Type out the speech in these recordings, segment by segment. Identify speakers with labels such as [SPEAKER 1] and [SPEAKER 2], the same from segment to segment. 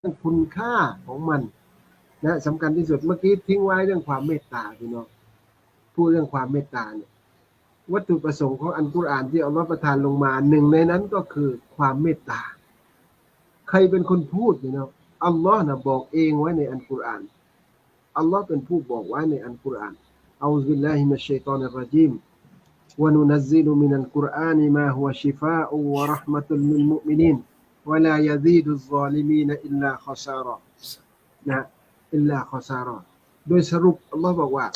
[SPEAKER 1] รื่องคุณค่าของมันนะสำคัญที่สุดเมื่อกี้ทิ้งไว้เรื่องความเมตตาพี่น้องพูดเรื่องความเมตตาเนี่ยวัตถุประสงค์ของอันกุรอานที่อัลลอฮฺประทานลงมาหนึ่งในนั้นก็คือความเมตตา ใครเป็นคนพูดพี่น้องอัลลอฮ์นะบอกเองไว้ในอันกุรอานอัลลอฮ์เป็นผู้บอกไว้ในอันกุรอานอัลลอฮฺบิลลาฮิมินัชชัยฏอนิรรจีม وننزل من القرآن ما هو شفاء ورحمة للمؤمنين วลายาดีดุซอลิมีนอิลลาคอซารอนะอิลลาคอซารอโดยสรุปอัลลอฮ์บอกว่า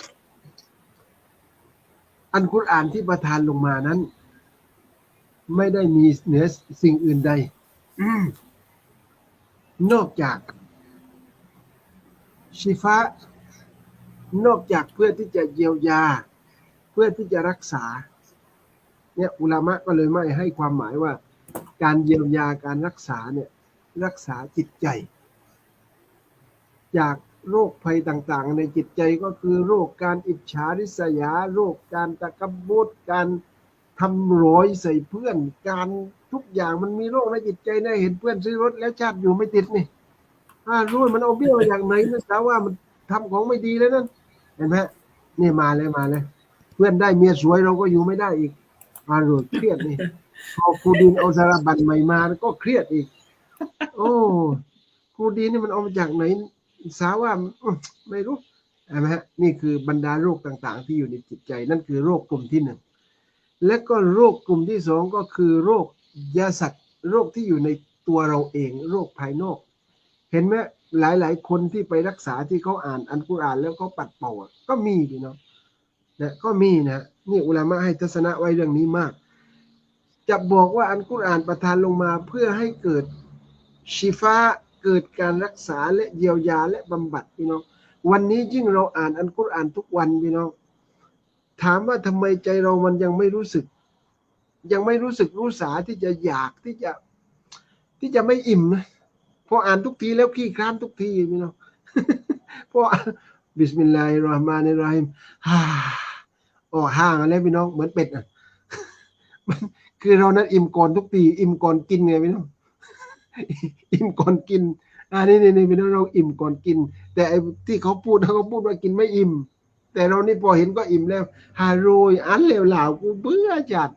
[SPEAKER 1] อันกุรอานที่ประทานลงมานั้น ไม่ได้มีเหนือสิ่งอื่นใดนอกจากชีฟะนอกจากเพื่อที่จะเยียวยา เพื่อที่จะรักษา เนี่ยอุลามะก็เลยไม่ให้ความหมายว่า การเยียวยาการรักษาเนี่ยรักษาจิตใจ จากโรคภัยต่างๆ ในจิตใจก็คือโรคการอิจฉาริษยา โรคการตะกบดการทำร้อยใส่เพื่อน การทุกอย่างมันมีโรคในจิตใจนะเห็นเพื่อนซื้อรถแล้วชาติอยู่ไม่ติดนี่อ่ารู้มันเอาเบี้ยวอย่างไหนนะแต่ว่ามันทำของไม่ดีแล้วนั่นเห็นไหมนี่มาเลยมาเลย เพื่อนได้เมียสวยเราก็อยู่ไม่ได้อีกมาโรดเครียดนี่ พอครูดินเอาสารบัญใหม่มาก็เครียดอีก โอ้ครูดินนี่มันเอามาจากไหนสาว่าไม่รู้ใช่ไหมฮะนี่คือบรรดาโรคต่างๆ ที่อยู่ในจิตใจ นั่นคือโรคกลุ่มที่หนึ่งและก็โรคกลุ่มที่สองก็คือโรคยาสัตว์โรคที่อยู่ในตัวเราเอง โรคภายนอก เห็นไหมหลายๆ คนที่ไปรักษาที่เขาอ่านอันกุรอานแล้วเขาปัดเป่าก็มีพี่น้องนะก็มีนะนี่อุลามะให้ทัศนะไว้เรื่องนี้มาก จะบอกว่าอันกุรอานประทานลงมาเพื่อให้เกิดชิฟาเกิดการรักษาและเยียวยาและบำบัดพี่น้องวันนี้ยิ่งเราอ่านอันกุรอานทุกวันพี่น้องถามว่าทำไมใจเรามันยังไม่รู้สึก ยังไม่รู้สึกรู้สาที่จะอยากที่จะที่จะไม่อิ่มนะพออ่านทุกทีแล้วขี้คร้านทุกทีพี่น้องพออ่านบิสมิลลาฮิรราะห์มานิรราะฮีมฮ่าอ๋อห่างอะไรพี่น้องเหมือนเป็ดอะมัน คือเรานั้นอิ่มก่อนทุกทีอิ่มก่อนกินไงพี่น้องอิ่มก่อนกินอ่านี่นี่นี่พี่น้องเราอิ่มก่อนกิน แต่ไอ้ที่เขาพูดเขาพูดว่ากินไม่อิ่ม แต่เรานี่พอเห็นก็อิ่มแล้วฮาโรยอันเลวหลากูเบื่อจัด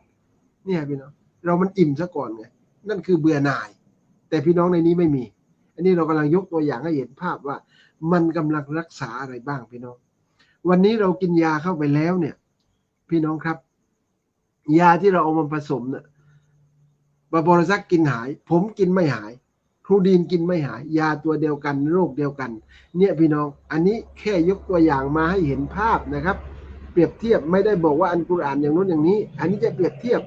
[SPEAKER 1] เนี่ยพี่น้องเรามันอิ่มซะก่อนไงนั่นคือเบื่อหน่าย แต่พี่น้องในนี้ไม่มี อันนี้เรากำลังยกตัวอย่างให้เห็นภาพว่า มันกำลังรักษาอะไรบ้างพี่น้อง วันนี้เรากินยาเข้าไปแล้วเนี่ย พี่น้องครับ ยาที่เราเอามาผสมเนี่ยบาบอรซักกินหาย ผมกินไม่หายครูดีนกินไม่หาย ยาตัวเดียวกันโรคเดียวกัน เนี่ยพี่น้อง อันนี้แค่ยกตัวอย่างมาให้เห็นภาพนะครับ เปรียบเทียบไม่ได้บอกว่าอันกุรอานอย่างนู้นอย่างนี้ อันนี้จะเปรียบเทียบ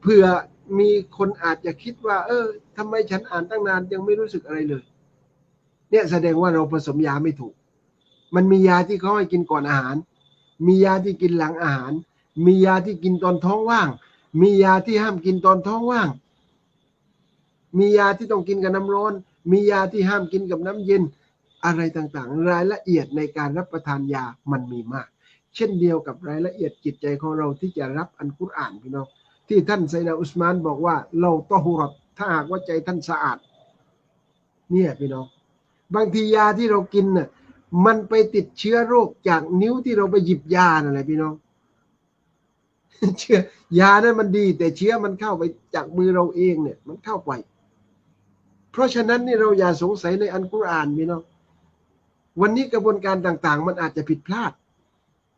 [SPEAKER 1] เผื่อมีคนอาจจะคิดว่า เออทำไมฉันอ่านตั้งนานยังไม่รู้สึกอะไรเลย เนี่ยแสดงว่าเราผสมยาไม่ถูก มันมียาที่เขาให้กินก่อนอาหาร มียาที่กินหลังอาหาร มียาที่กินตอนท้องว่าง มียาที่ห้ามกินตอนท้องว่าง มียาที่ต้องกินกับน้ำร้อน มียาที่ห้ามกินกับน้ำเย็น อะไรต่างๆ รายละเอียดในการรับประทานยามันมีมาก เช่นเดียวกับรายละเอียดจิตใจของเราที่จะรับอันกุรอานพี่น้องที่ท่านไซนาอุสมานบอกว่าเราต้อฮุรอดถ้าหากว่าใจท่านสะอาด เนี่ยพี่น้องบางทียาที่เรากินน่ะมันไปติดเชื้อโรคจากนิ้วที่เราไปหยิบยานั่นแหละพี่น้อง เชื้อยานั้นมันดี แต่เชื้อมันเข้าไปจากมือเราเองเนี่ย มันเข้าไป เพราะฉะนั้นนี่เราอย่าสงสัยในอันกุรอานพี่น้องวันนี้กระบวนการต่าง ๆ มันอาจจะผิดพลาด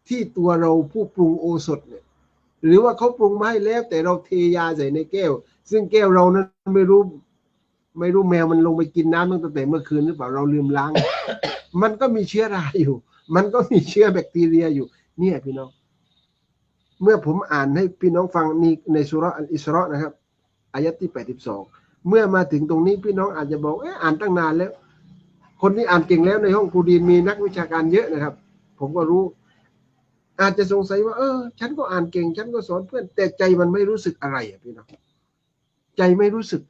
[SPEAKER 1] ที่ตัวเราผู้ปรุงโอสถเนี่ย หรือว่าเขาปรุงมาให้แล้ว แต่เราเทยาใส่ในแก้ว ซึ่งแก้วเรานั้นไม่รู้ ไม่รู้แมวมันลงไปกินน้ำตั้งแต่เมื่อคืนหรือเปล่าเราลืมล้าง มันก็มีเชื้อราอยู่ มันก็มีเชื้อแบคทีเรียอยู่ เนี่ยพี่น้อง เมื่อผมอ่านให้พี่น้องฟังนี่ในสุราอัลอิสระนะครับอายะที่ 82 เมื่อมาถึงตรงนี้พี่น้องอาจจะบอกเอออ่านตั้งนานแล้ว คนที่อ่านเก่งแล้วในห้องครูดีนมีนักวิชาการเยอะนะครับ ผมก็รู้ อาจจะสงสัยว่า เออ ฉันก็อ่านเก่ง ฉันก็สอนเพื่อน แต่ใจมันไม่รู้สึกอะไรอะพี่น้องใจไม่รู้สึก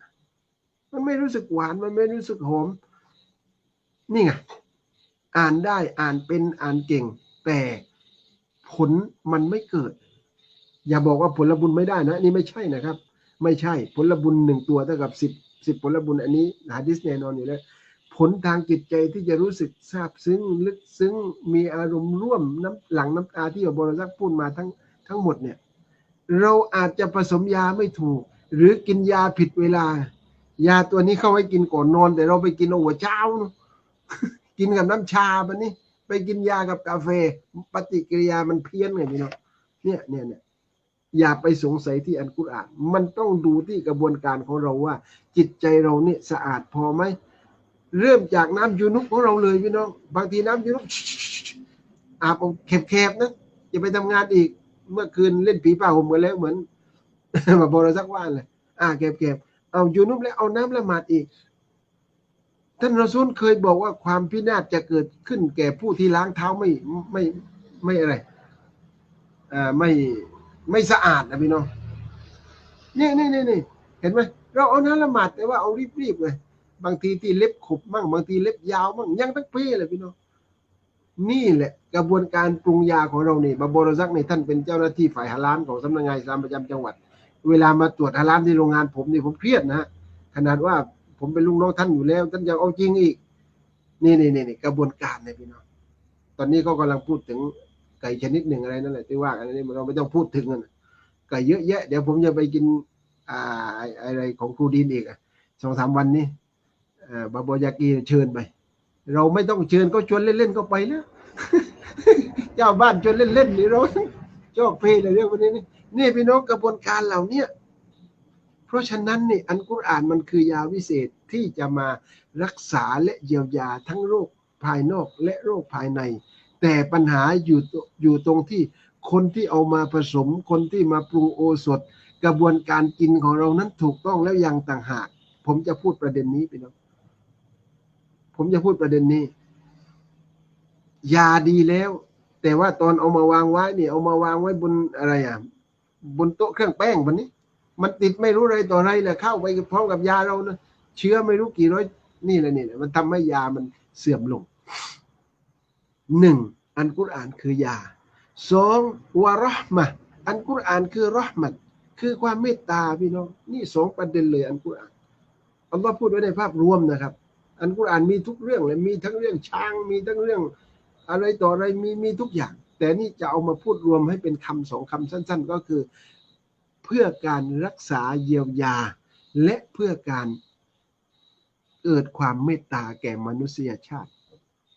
[SPEAKER 1] มันไม่รู้สึกหวานมันไม่รู้สึกหอมนี่ไงอ่านได้อ่านเป็นอ่านเก่ง แต่ผลมันไม่เกิด อย่าบอกว่าผลบุญไม่ได้นะ นี่ไม่ใช่นะครับ ไม่ใช่ผลบุญหนึ่งตัวเท่ากับสิบสิบผลบุญอันนี้หาดิสแน่นอนอยู่แล้วผลทางจิตใจที่จะรู้สึกซาบซึ้งลึกซึ้งมีอารมณ์ร่วมน้ำหลังน้ำตาที่อบบรซักพูดมาทั้งทั้งหมดเนี่ยเราอาจจะผสมยาไม่ถูก หรือกินยาผิดเวลา ยาตัวนี้เข้าไว้กินก่อนนอน แต่เราไปกินเอาหัวเช้า กินกับน้ำชาปะนี่ไปกินยากับกาแฟ ปฏิกิริยามันเพี้ยนไงพี่น้องเนี่ยเนี่ยเนี่ย อย่าไปสงสัยที่อันกุรอาน มันต้องดูที่กระบวนการของเราว่า จิตใจเราเนี่ยสะอาดพอไหม เริ่มจากน้ำยูนุกของเราเลยพี่น้อง บางทีน้ำยูนุกอาบเอาแคบๆนะอย่าไปทำงานอีก เมื่อคืนเล่นผีป่าห่มกันแล้วเหมือนมาบอเราสักว่านเลยอ่าแคบๆเอายูนุบแล้วเอาน้ำละหมาดอีกท่านรอซูลเคยบอกว่าความพินาศจะเกิดขึ้นแก่ผู้ที่ล้างเท้าไม่ไม่ไม่อะไรอ่าไม่ ไม่สะอาดนะพี่น้องนี่นี่นี่นี่เห็นไหมเราเอาน้ำละหมาดแต่ว่าเอารีบๆเลยบางทีที่เล็บขบมั่งบางทีเล็บยาวมั่งยังทั้งปีเลยพี่น้องนี่แหละกระบวนการปรุงยาของเรานี่บาบรซักในท่านเป็นเจ้าหน้าที่ฝ่ายฮาลานของสำนักงานสามประจำจังหวัด เวลามาตรวจฮาลานที่โรงงานผมนี่ผมเครียดนะขนาดว่าผมเป็นลูกน้องท่านอยู่แล้ว ท่านยังเอาจริงอีก นี่นี่นี่นี่กระบวนการเนี่ยพี่น้องตอนนี้ก็กำลังพูดถึง ก่ชนิดหนึ่งอะไรนั่นแหละที่ว่าอันนี้เราไม่ต้องพูดถึงกันไก่เยอะแยะ เดี๋ยวผมจะไปกินอ่าอะไรของครูดีนอีกสองสามวันนี้อ่าบาบอยากีเชิญไป เราไม่ต้องเชิญก็ชวนเล่นๆก็ไปแล้วเจ้าบ้านชวนเล่นๆนี่เราชอบเพลเลยเรื่องพวกนี้นี่นี่พี่น้องกระบวนการเหล่าเนี้ยเพราะฉะนั้นนี่อันกุรอานมันคือยาวิเศษที่จะมารักษาและเยียวยาทั้งโรคภายนอกและโรคภายใน แต่ปัญหาอยู่ตอยู่ตรงที่คนที่เอามาผสม คนที่มาปรุงโอสถ กระบวนการกินของเรานั้นถูกต้องแล้วยังต่างหาก ผมจะพูดประเด็นนี้พี่น้องผมจะพูดประเด็นนี้ ยาดีแล้ว แต่ว่าตอนเอามาวางไว้เนี่ยเอามาวางไว้บนอะไรอะบนโต๊ะเครื่องแป้งวันนี้ มันติดไม่รู้อะไรต่ออะไรเลยเข้าไปพร้อมกับยาเรานะเชื้อไม่รู้กี่ร้อยนี่แหละนี่แหละมันทำให้ยามันเสื่อมลง หนึ่งอันกุรอานคือยาสองวะรห์มะอันกุรอานคือรห์มัตคือความเมตตาพี่น้องนี่สองประเด็นเลยอันกุรอานอัลลอฮ์พูดไว้ในภาพรวมนะครับ อันกุรอานมีทุกเรื่องเลยมีทั้งเรื่องช้างมีทั้งเรื่อง อะไรต่ออะไรมีมีทุกอย่าง แต่นี่จะเอามาพูดรวมให้เป็นคำสองคำสั้น ๆ ก็คือ เพื่อการรักษาเยียวยา และเพื่อการเกิดความเมตตาแก่มนุษยชาติ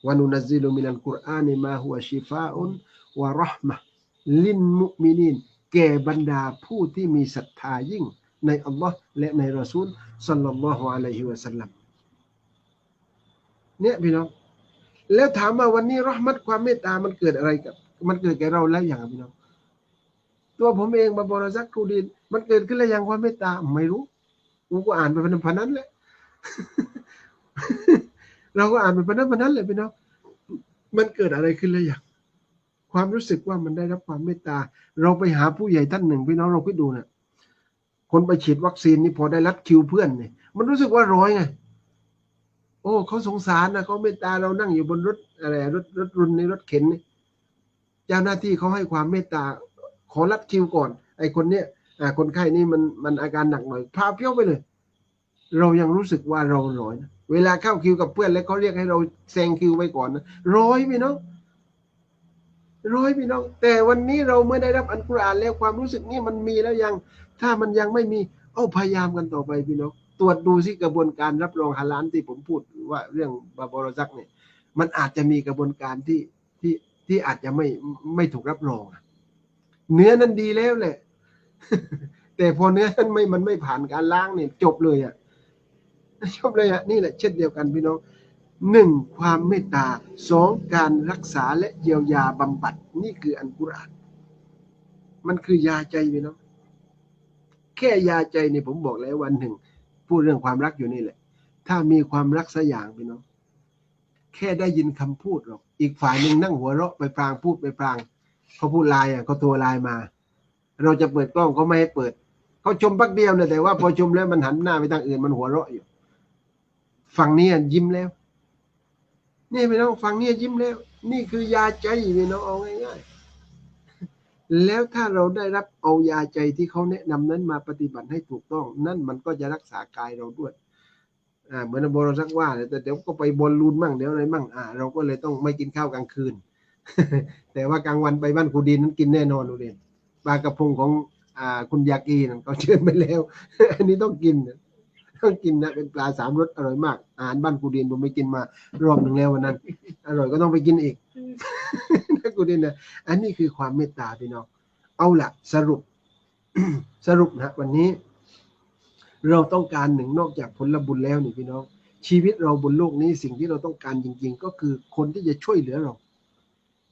[SPEAKER 1] วานุนซิลุมินัลกุรอานิมาหัวชิฟาอุนวะราะห์มะลินมุมินินแก่บรรดาผู้ที่มีศรัทธายิ่งในอัลลอฮ์และในรอซูลสัลลัลลอฮุอะลัยฮิวะสัลลัมเนี่ยพี่น้องแล้วถามว่าวันนี้รหมัดความเมตตามันเกิดอะไรกับ มันเกิดแก่เราแล้วอย่างพี่น้องตัวผมเองบาบรซักครูดิน มันเกิดขึ้นแล้วอย่างความเมตตาไม่รู้กูก็อ่านไปพันพันนั้นแหละ เราก็อ่านไปพันนั้นพันนั้นเลยพี่น้องมันเกิดอะไรขึ้นแล้วอย่างความรู้สึกว่ามันได้รับความเมตตา เราไปหาผู้ใหญ่ท่านหนึ่งพี่น้องเราคิดดูนะคนไปฉีดวัคซีนนี่พอได้รัดคิวเพื่อนเนี่ยมันรู้สึกว่าร้อยไงโอ้เขาสงสารนะเขาเมตตาเรานั่งอยู่บนรถอะไรรถรถรุนในรถเข็นนี่เจ้าหน้าที่เขาให้ความเมตตา ขอรัดคิวก่อน ไอ้คนเนี้ยอ่าคนไข้นี่มันมันอาการหนักหน่อยพาเพี้ยวไปเลย เรายังรู้สึกว่าเราร้อยนะ เวลาเข้าคิวกับเพื่อนแล้วเขาเรียกให้เราแซงคิวไปก่อนนะร้อยพี่น้องร้อยพี่น้อง แต่วันนี้เราเมื่อได้รับอันกุรอานแล้วความรู้สึกนี่มันมีแล้วยัง ถ้ามันยังไม่มี เอาพยายามกันต่อไปพี่น้องตรวจดูสิกระบวนการรับรองฮาลานที่ผมพูดว่าเรื่องบาบอรซักเนี่ย มันอาจจะมีกระบวนการที่ที่ที่อาจจะไม่ไม่ถูกรับรองเนื้อนั้นดีแล้วแหละแต่พอเนื้อนั้นไม่มันไม่ผ่านการล้างเนี่ยจบเลยอะ จบเลยอะนี่แหละเช่นเดียวกันพี่น้องหนึ่งความเมตตาสองการรักษาและเยียวยาบำบัด นี่คืออันกุรอาน มันคือยาใจพี่น้องแค่ยาใจเนี่ยผมบอกแล้ววันหนึ่งพูดเรื่องความรักอยู่นี่แหละ ถ้ามีความรักสักอย่างพี่น้องแค่ได้ยินคำพูดหรอก อีกฝ่ายหนึ่งนั่งหัวเราะไปพลางพูดไปพลางเขาพูดลน์อะเขาตัวลน์มา เราจะเปิดกล้องเขาไม่ให้เปิดเขาชมพักเดียวเนี่ยแต่ว่าพอชมแล้วมันหันหน้าไปทางอื่นมันหัวเราะอยู่ ฝั่งนี้อะยิ้มแล้ว นี่พี่น้องฝั่งนี้ยิ้มแล้ว นี่คือยาใจพี่น้องเอาง่ายๆแล้วถ้าเราได้รับเอายาใจที่เขาแนะนำนั้นมาปฏิบัติให้ถูกต้อง นั่นมันก็จะรักษากายเราด้วยอ่าเหมือนโบเราซักว่าแต่เดี๋ยวก็ไปบอลลูนมั่งเดี๋ยวอะไรมั่งอ่า เราก็เลยต้องไม่กินข้าวกลางคืน แต่ว่ากลางวันไปบ้านครูดีนนั้นกินแน่นอนเรียนปลากระพงของอ่าคุณยากีนั่นเขาเชิญไปแล้ว อันนี้ต้องกิน ต้องกินนะเป็นปลาสามรสอร่อยมาก อาหารบ้านครูดีนผมไม่กินมารอบหนึ่งแล้ววันนั้น อร่อยก็ต้องไปกินอีกนะกูดินนะอันนี้คือความเมตตาพี่น้องเอาละสรุป สรุปนะวันนี้ เราต้องการหนึ่งนอกจากผลบุญแล้วนี่พี่น้อง ชีวิตเราบนโลกนี้สิ่งที่เราต้องการจริง ๆ ก็คือคนที่จะช่วยเหลือเรา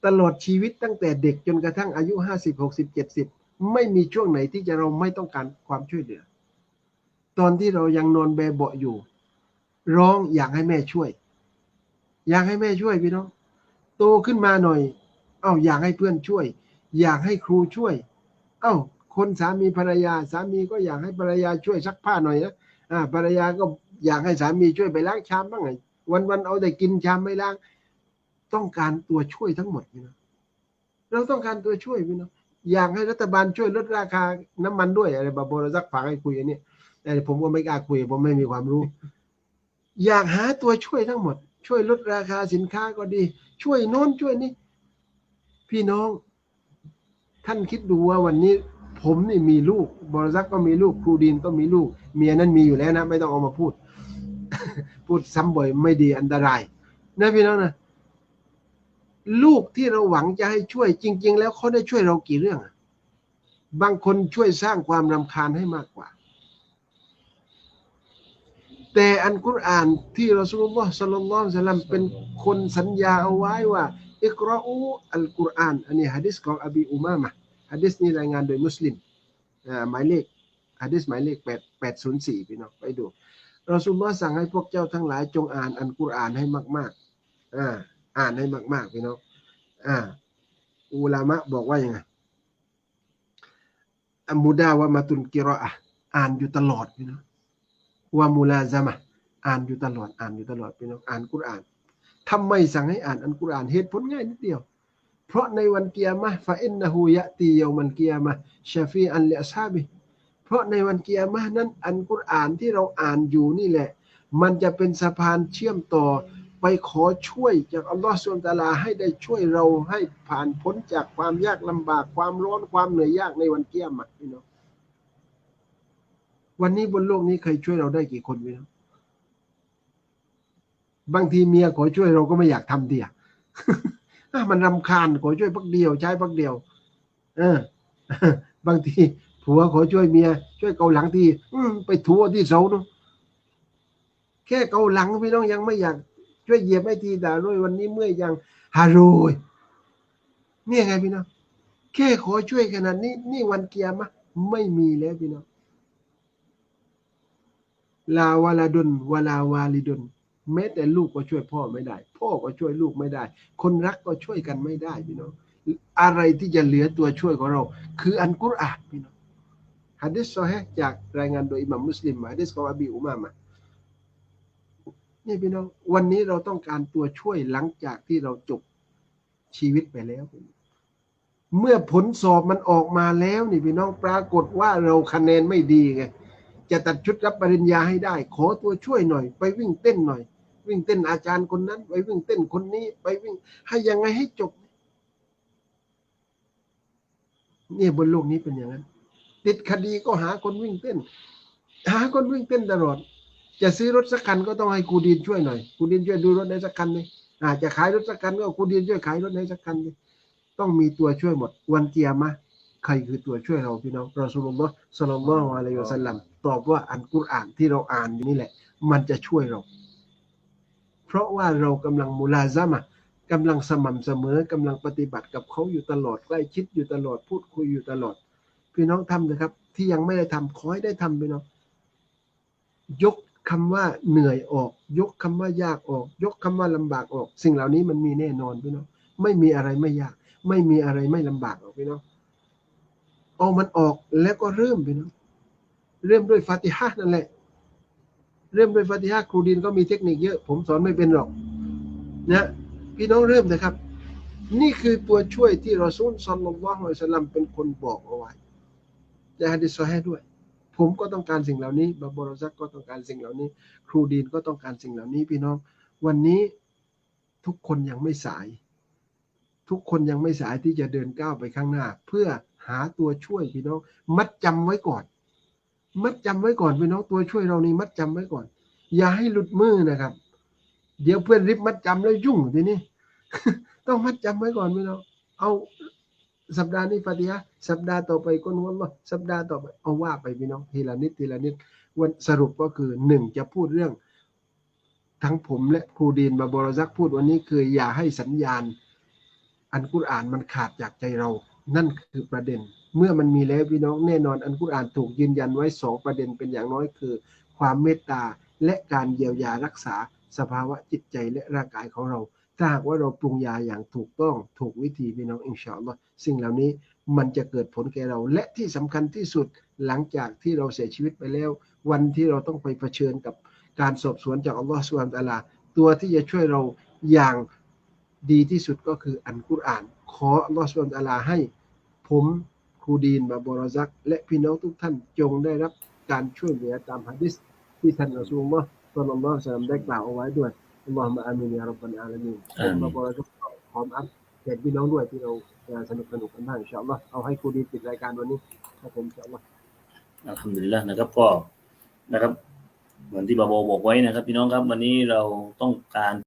[SPEAKER 1] ตลอดชีวิตตั้งแต่เด็กจนกระทั่งอายุห้าสิบหกสิบเจ็ดสิบไม่มีช่วงไหนที่จะเราไม่ต้องการความช่วยเหลือ ตอนที่เรายังนอนแบเบาอยู่ ร้องอยากให้แม่ช่วย อยากให้แม่ช่วยพี่น้องโตขึ้นมาหน่อย เอ้าอยากให้เพื่อนช่วย อยากให้ครูช่วย เอ้า คนสามีภรรยาสามีก็อยากให้ภรรยาช่วยซักผ้าหน่อยนะอ่าภรรยาก็อยากให้สามีช่วยไปล้างชามบ้างไงวันวันๆเอาแต่กินชามไม่ล้าง ต้องการตัวช่วยทั้งหมดพี่นะเราต้องการตัวช่วยพี่นะองอยากให้รัฐบาลช่วยลดราคาน้ำมันด้วยอะไรบาโบเราซักฝากให้คุยอันนี้ แต่ผมก็ไม่กล้าคุย ผมไม่มีความรู้ อยากหาตัวช่วยทั้งหมด ช่วยลดราคาสินค้าก็ดี ช่วยโน้นช่วยนี่พี่น้อง ท่านคิดดูว่าวันนี้ ผมนี่มีลูก บริษัทก็มีลูกครูดินก็มีลูก เมียนั้นมีอยู่แล้วนะ ไม่ต้องเอามาพูด พูดซ้ำบ่อยไม่ดีอันตรายนะพี่น้องนะลูกที่เราหวังจะให้ช่วยจริง ๆ แล้วเขาได้ช่วยเรากี่เรื่อง บางคนช่วยสร้างความรำคาญให้มากกว่า แต่อันกุรอานที่รอสูลุลลอฮ์สัลลัลลอฮุอะลัยฮิสัลลัมเป็นคนสัญญาเอาไว้ว่า อิกรออูอัลกุรอานอันนี้ฮะดิษของอบีอุมามะฮะดิษนี้รายงานโดยมุสลิมหมายเลขฮะดิษหมายเลขแปดแปดศูนย์สี่พี่น้องไปดูรอสูลุลลอฮ์สั่งให้พวกเจ้าทั้งหลายจงอ่านอันกุรอานให้มากๆอ่าอ่านให้มากๆพี่น้องอ่าอุลามะบอกว่ายังไงอัมมุดาวะมาตุนกิรออะอ่านอยู่ตลอดพี่น้อง วามูลาซามะอ่านอยู่ตลอดอ่านอยู่ตลอดพี่น้องอ่านกุรอานทำไมสั่งให้อ่านอันกุรอานเหตุผลง่ายนิดเดียว เพราะในวันเกียร์มะฟาอินนะฮูยะตีเยามันเกียร์มะชาฟีอันเลอซาบิเพราะในวันเกียร์มะนั้นอันกุรอานที่เราอ่านอยู่นี่แหละ มันจะเป็นสะพานเชื่อมต่อไปขอช่วยจากอัลลอฮฺสุลตาลาให้ได้ช่วยเราให้ผ่านพ้นจากความยากลำบากความร้อนความเหนื่อยยากในวันเกียร์มะพี่น้อง วันนี้บนโลกนี้เคยช่วยเราได้กี่คนพี่น้องบางทีเมียขอช่วยเราก็ไม่อยากทำเดียอะมันรำคาญขอช่วยพักเดียว ใช้พักเดียว เออ บางทีผัวขอช่วยเมีย ช่วยเกาหลังทีอืไปทัวที่เสาเนาะแค่เกาหลังพี่น้องยังไม่อยากช่วยเหยียบไม่ทีด่าด้วยวันนี้เมื่อยยังฮาโรยนี่ไงพี่น้องแค่ขอช่วยขนาดนี้ นี่วันเกียร์มะไม่มีแล้วพี่น้อง ลาวาลาดุนวาลาวาลิดุนแม้แต่ลูกก็ช่วยพ่อไม่ได้ พ่อก็ช่วยลูกไม่ได้ คนรักก็ช่วยกันไม่ได้พี่น้องอะไรที่จะเหลือตัวช่วยของเรา คืออันกุรอานพี่น้องฮะดิษซอฮีห์จากรายงานโดยอิหม่ามมุสลิมฮะดิษของอบีอุมามะนี่พี่น้องวันนี้เราต้องการตัวช่วยหลังจากที่เราจบชีวิตไปแล้ว เมื่อผลสอบมันออกมาแล้วนี่พี่น้องปรากฏว่าเราคะแนนไม่ดีไง จะตัดชุดรับปริญญาให้ได้ ขอตัวช่วยหน่อย ไปวิ่งเต้นหน่อย วิ่งเต้นอาจารย์คนนั้น ไปวิ่งเต้นคนนี้ ไปวิ่ง ให้ยังไงให้จบ เนี่ยบนโลกนี้เป็นอย่างนั้น ติดคดีก็หาคนวิ่งเต้น หาคนวิ่งเต้นตลอด จะซื้อรถสักคันก็ต้องให้ครูดินช่วยหน่อยครูดินช่วยดูรถได้สักคันเลยอาจจะขายรถสักคันก็ครูดินช่วยขายรถได้สักคันเลยต้องมีตัวช่วยหมด วันเกียร์มา ใครคือตัวช่วยเราพี่น้องรอสุลลอฮ์สลลัลลอฮุอะลัยฮิวะสัลลัมตอบว่าอันกุรอานที่เราอ่านอยู่นี่แหละ มันจะช่วยเรา เพราะว่าเรากำลังมุลาซามะกำลังสม่ำเสมอกำลังปฏิบัติกับเขาอยู่ตลอดใกล้ชิดอยู่ตลอดพูดคุยอยู่ตลอด พี่น้องทำนะครับ ที่ยังไม่ได้ทำขอให้ได้ทำพี่น้องยกคำว่าเหนื่อยออก ยกคำว่ายากออก ยกคำว่าลำบากออก สิ่งเหล่านี้มันมีแน่นอนพี่น้องไม่มีอะไรไม่ยาก ไม่มีอะไรไม่ลำบากหรอกพี่น้อง เอามันออกแล้วก็เริ่มพี่น้องเริ่มด้วยฟาติฮะนั่นแหละ เริ่มด้วยฟาติฮะครูดินก็มีเทคนิคเยอะ ผมสอนไม่เป็นหรอกนะพี่น้องเริ่มนะครับ นี่คือตัวช่วยที่รอซูลซัลลัลลอฮุอะลัยฮิวะซัลลัมเป็นคนบอกเอาไว้ในฮะดิษซอฮีห์ด้วย ผมก็ต้องการสิ่งเหล่านี้บาบรอซักก็ต้องการสิ่งเหล่านี้ ครูดีนก็ต้องการสิ่งเหล่านี้ พี่น้อง วันนี้ทุกคนยังไม่สาย ทุกคนยังไม่สายที่จะเดินก้าวไปข้างหน้า เพื่อ หาตัวช่วยพี่น้อง มัดจำไว้ก่อน มัดจำไว้ก่อนพี่น้องตัวช่วยเรานี่มัดจำไว้ก่อน อย่าให้หลุดมือนะครับ เดี๋ยวเพื่อนริบมัดจำแล้วยุ่งทีนี้ต้องมัดจำไว้ก่อนพี่น้อง เอาสัปดาห์นี้ฟาติฮะสัปดาห์ต่อไปก้นวันละสัปดาห์ต่อไปเอาว่าไปพี่น้องทีละนิดทีละนิดวันสรุปก็คือหนึ่งจะพูดเรื่อง ทั้งผมและครูดีนบาบรซักพูดวันนี้คือ อย่าให้สัญญาณ อันกุรอานมันขาดจากใจเรา นั่นคือประเด็น เมื่อมันมีแล้วพี่น้องแน่นอนอันกุรอานถูกยืนยันไว้สองประเด็นเป็นอย่างน้อยคือ ความเมตตาและการเยียวยารักษาสภาวะจิตใจและร่างกายของเรา ถ้าหากว่าเราปรุงยาอย่างถูกต้องถูกวิธีพี่น้องอินชาอัลลอฮ์สิ่งเหล่านี้มันจะเกิดผลแก่เราและที่สำคัญที่สุดหลังจากที่เราเสียชีวิตไปแล้ว วันที่เราต้องไปเผชิญกับการสอบสวนจากอัลลอฮ์สุบฮานะฮูวะตาลาตัวที่จะช่วยเราอย่างดีที่สุดก็คืออันกุรอาน ขออัลลอฮ์สุบฮานะฮูวะตาลาให้ ผมครูดีนมาบรอซัก และพี่น้องทุกท่านจงได้รับการช่วยเหลือตามฮะดิษที่ท่านรอซูลุลลอฮ์ศ็อลลัลลอฮุอะลัยฮิวะซัลลัมได้กล่าวเอาไว้ด้วยอัลลอฮุมะอามีนยารับบาลอาลามีน
[SPEAKER 2] อามีน
[SPEAKER 1] มาบรอซักพร้อมอัพแขกพี่น้องด้วยที่เราจะสนุกสนุกกันได้อินชาอัลลอฮ์เอาให้ครูดีนปิดรายการวันนี้ครับผมอินชาอัลลอฮ์
[SPEAKER 2] อัลฮัมดุลิลละนะครับก็นะครับ เหมือนที่บาโบบอกไว้นะครับ พี่น้องครับวันนี้เราต้องการ